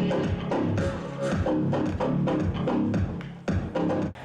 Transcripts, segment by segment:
Thank you.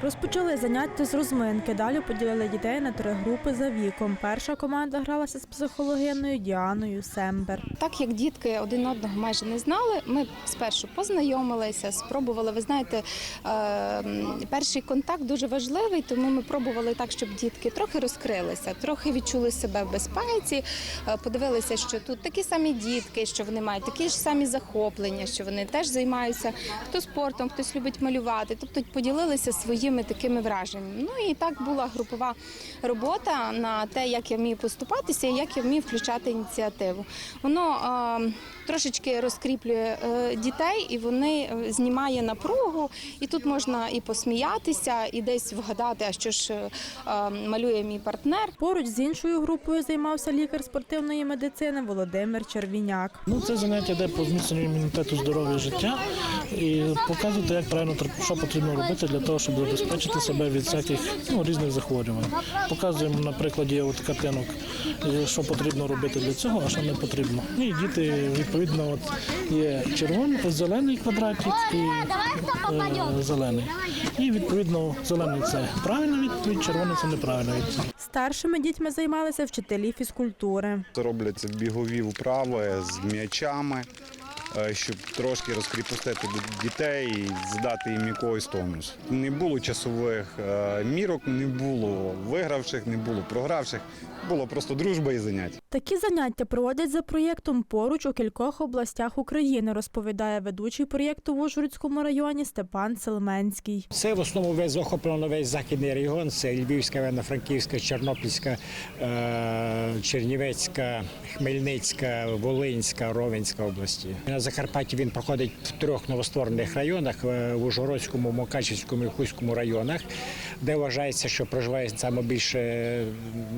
Розпочали заняття з розминки. Далі поділили дітей на три групи за віком. Перша команда гралася з психологиною Діаною Сембер. Так як дітки один одного майже не знали, ми спершу познайомилися, спробували. Ви знаєте, е, перший контакт дуже важливий, тому ми пробували так, щоб дітки трохи розкрилися, трохи відчули себе в безпеці, е, подивилися, що тут такі самі дітки, що вони мають такі ж самі захоплення, що вони теж займаються хто спортом, хтось любить малювати. Тобто поділилися своїми такими враженнями. Ну і так була групова робота на те, як я вмію поступатися і як я вмію включати ініціативу. Воно е, трошечки розкріплює е, дітей і вони е, знімає напругу. І тут можна і посміятися, і десь вгадати, а що ж е, е, малює мій партнер. Поруч з іншою групою займався лікар спортивної медицини Володимир Червіняк. Ну, це заняття йде по зміцненню імунітету здоров'я життя і показуєте, як правильно що потрібно робити для того, щоб забезпечити себе від всяких ну, різних захворювань. Показуємо на прикладі от картинок, що потрібно робити для цього, а що не потрібно. І діти відповідно от є червоний, зелений квадратик і е, зелений. І відповідно зелений це правильна відповідь, червоний це неправильна відповідь. Старшими дітьми займалися вчителі фізкультури. Це робляться бігові вправи з м'ячами, щоб трошки розкріпостити дітей і здати їм якийсь тонус. Не було часових е, мірок, не було вигравших, не було програвших. Було просто дружба і заняття. Такі заняття проводять за проєктом поруч у кількох областях України, розповідає ведучий проєкту в Ужгородському районі Степан Селменський. Це в основному весь охоплено весь західний регіон. Це Львівська, Івано-Франківська, Тернопільська, е, Чернівецька, Хмельницька, Волинська, Ровенська області. Закарпатті він проходить в трьох новостворених районах е, в Ужгородському, Мукачівському і Хуському районах, де вважається, що проживає саме більше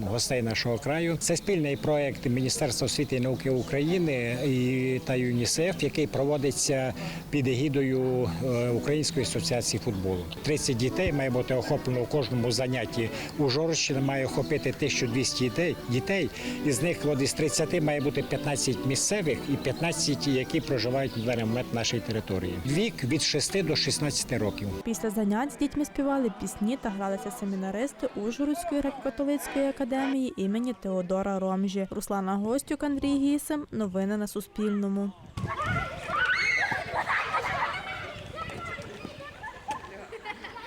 гостей нашого краю. Це спільний проект Міністерства освіти і науки України і та ЮНІСЕФ, який проводиться під егідою е, Української асоціації футболу. 30 дітей має бути охоплено у кожному занятті. Ужгородщина має охопити 1200 дітей. Із них із 30 має бути 15 місцевих і 15, які проживають на даний момент на нашій території. Вік від 6 до 16 років. Після занять з дітьми співали пісні та гралися семінаристи Ужгородської греко-католицької академії імені Теодора Ромжі. Руслана Гостюк, Андрій Гісем. Новини на Суспільному.